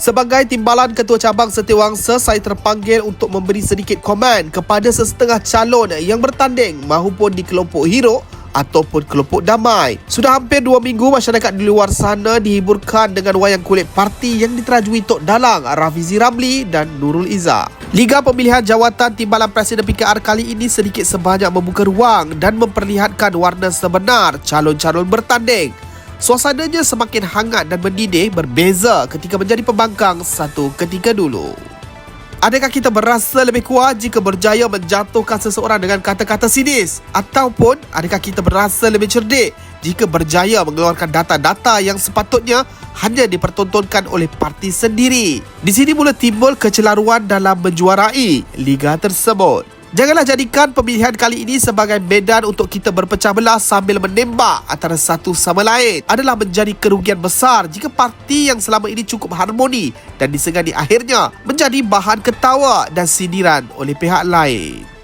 Sebagai timbalan Ketua Cabang Setiawangsa, saya terpanggil untuk memberi sedikit komen kepada sesetengah calon yang bertanding mahupun di kelompok hero ataupun kelompok damai. Sudah hampir dua minggu masyarakat di luar sana dihiburkan dengan wayang kulit parti yang diterajui Tok Dalang, Rafizi Ramli dan Nurul Izzah. Liga pemilihan jawatan timbalan Presiden PKR kali ini sedikit sebanyak membuka ruang dan memperlihatkan warna sebenar calon-calon bertanding. Suasananya semakin hangat dan mendidih berbeza ketika menjadi pembangkang satu ketika dulu. Adakah kita berasa lebih kuat jika berjaya menjatuhkan seseorang dengan kata-kata sinis? Ataupun adakah kita berasa lebih cerdik jika berjaya mengeluarkan data-data yang sepatutnya hanya dipertontonkan oleh parti sendiri? Di sini mula timbul kecelaruan dalam menjuarai liga tersebut. Janganlah jadikan pemilihan kali ini sebagai medan untuk kita berpecah belah sambil menembak antara satu sama lain. Adalah menjadi kerugian besar jika parti yang selama ini cukup harmoni dan disegani akhirnya menjadi bahan ketawa dan sindiran oleh pihak lain.